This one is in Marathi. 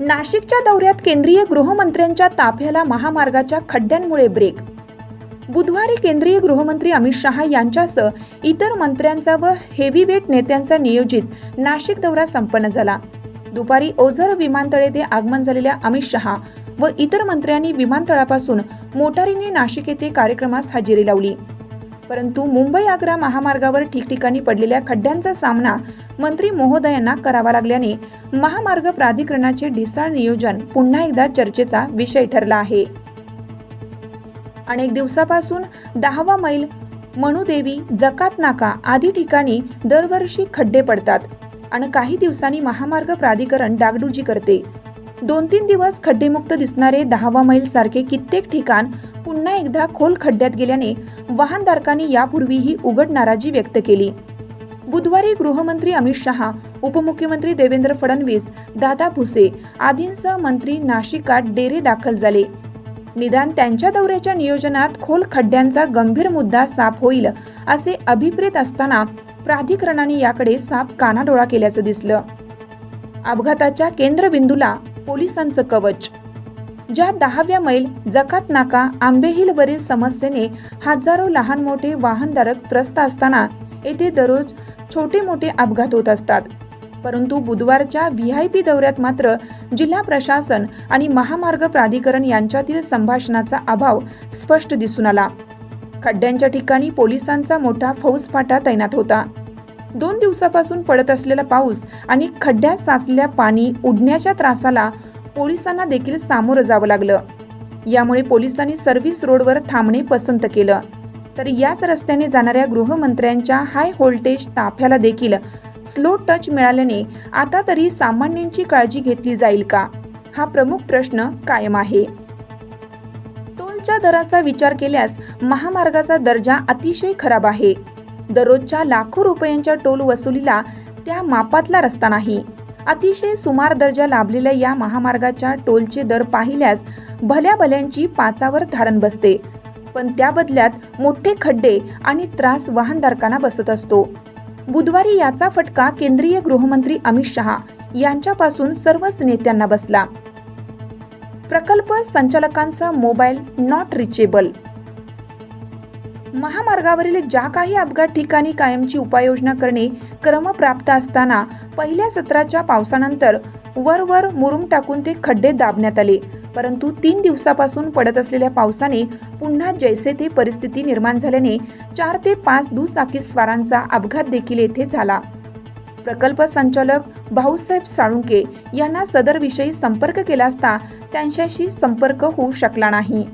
नाशिकच्या दौऱ्यात केंद्रीय गृहमंत्र्यांच्या ताफ्याला महामार्गाच्या खड्ड्यांमुळे ब्रेक बुधवारी केंद्रीय गृहमंत्री अमित शहा यांच्यासह इतर मंत्र्यांचा व हेवीवेट नेत्यांचा नियोजित नाशिक दौरा संपन्न झाला. दुपारी ओझर विमानतळ येथे आगमन झालेल्या अमित शहा व इतर मंत्र्यांनी विमानतळापासून मोटारीने नाशिक येथे कार्यक्रमास हजेरी लावली. परंतु मुंबई आग्रा महामार्गावर ठिकठिकाणी पडलेल्या खड्ड्यांचा सामना मंत्री महोदयांना करावा लागल्याने महामार्ग प्राधिकरणाचे ढिसाळ नियोजन पुन्हा एकदा चर्चेचा विषय ठरला आहे. अनेक दिवसापासून दहावा मैल मनुदेवी जकात नाका आदी ठिकाणी दरवर्षी खड्डे पडतात आणि काही दिवसांनी महामार्ग प्राधिकरण डागडुजी करते. दोन तीन दिवस खड्डेमुक्त दिसणारे दहावा मैल सारखे कित्येक ठिकाण पुन्हा एकदा खोल खड्ड्यात गेल्याने वाहनधारकांनी यापूर्वीही उघड नाराजी व्यक्त केली. बुधवारी गृहमंत्री अमित शहा उपमुख्यमंत्री देवेंद्र फडणवीस दादा भुसे आदींसह मंत्री नाशिकात डेरे दाखल झाले. निदान त्यांच्या दौऱ्याच्या नियोजनात खोल खड्ड्यांचा गंभीर मुद्दा साफ होईल असे अभिप्रेत असताना प्राधिकरणाने याकडे साफ कानाडोळा केल्याचं दिसलं. अपघाताच्या केंद्रबिंदूला पोलिसांचं कवच ज्या दहाव्या मैल जकात नाका आंबेहिलवरील समस्येने हजारो लहान मोठे वाहनधारक त्रस्त असताना येथे दररोज छोटे मोठे अपघात होत असतात. परंतु बुधवारच्या व्ही आय पी दौऱ्यात मात्र जिल्हा प्रशासन आणि महामार्ग प्राधिकरण यांच्यातील संभाषणाचा अभाव स्पष्ट दिसून आला. खड्ड्यांच्या ठिकाणी पोलिसांचा मोठा फौजफाटा तैनात होता. दोन दिवसापासून पडत असलेला पाऊस आणि खड्ड्यात साचलेल्या पाणी उडण्याच्या त्रासाला पोलिसांना देखील सामोरं जावं लागलं. यामुळे पोलिसांनी सर्व्हिस रोडवर थांबणे पसंत केलं. तर याच रस्त्याने जाणाऱ्या गृहमंत्र्यांच्या हाय व्होल्टेज ताफ्याला देखील स्लो टच मिळाल्याने आता तरी सामान्यांची काळजी घेतली जाईल का? हा प्रमुख प्रश्न कायम आहे. टोलच्या दराचा विचार केल्यास महामार्गाचा दर्जा अतिशय खराब आहे. दररोजच्या लाखो रुपयांच्या टोल वसुलीला त्या मापातला रस्ता नाही. अतिशय सुमार दर्जा लाभलेल्या या महामार्गाच्या टोलचे दर पाहिल्यास भल्या भल्यांची पाचावर धारण बसते. पण त्या बदल्यात मोठे खड्डे आणि त्रास वाहनधारकांना बसत असतो. बुधवारी याचा फटका केंद्रीय गृहमंत्री अमित शहा यांच्यापासून सर्वच नेत्यांना बसला. प्रकल्प संचालकांचा मोबाईल नॉट रिचेबल महामार्गावरील ज्या काही अपघात ठिकाणी कायमची उपाययोजना करणे क्रमप्राप्त असताना पहिल्या सत्राच्या पावसानंतर वरवर मुरुम टाकून ते खड्डे दाबण्यात आले. परंतु तीन दिवसापासून पडत असलेल्या पावसाने पुन्हा जैसे ते परिस्थिती निर्माण झाल्याने चार ते पाच दुचाकी स्वारांचा अपघात देखील येथे झाला. प्रकल्प संचालक भाऊसाहेब साळुंके यांना सदरविषयी संपर्क केला असता त्यांच्याशी संपर्क होऊ शकला नाही.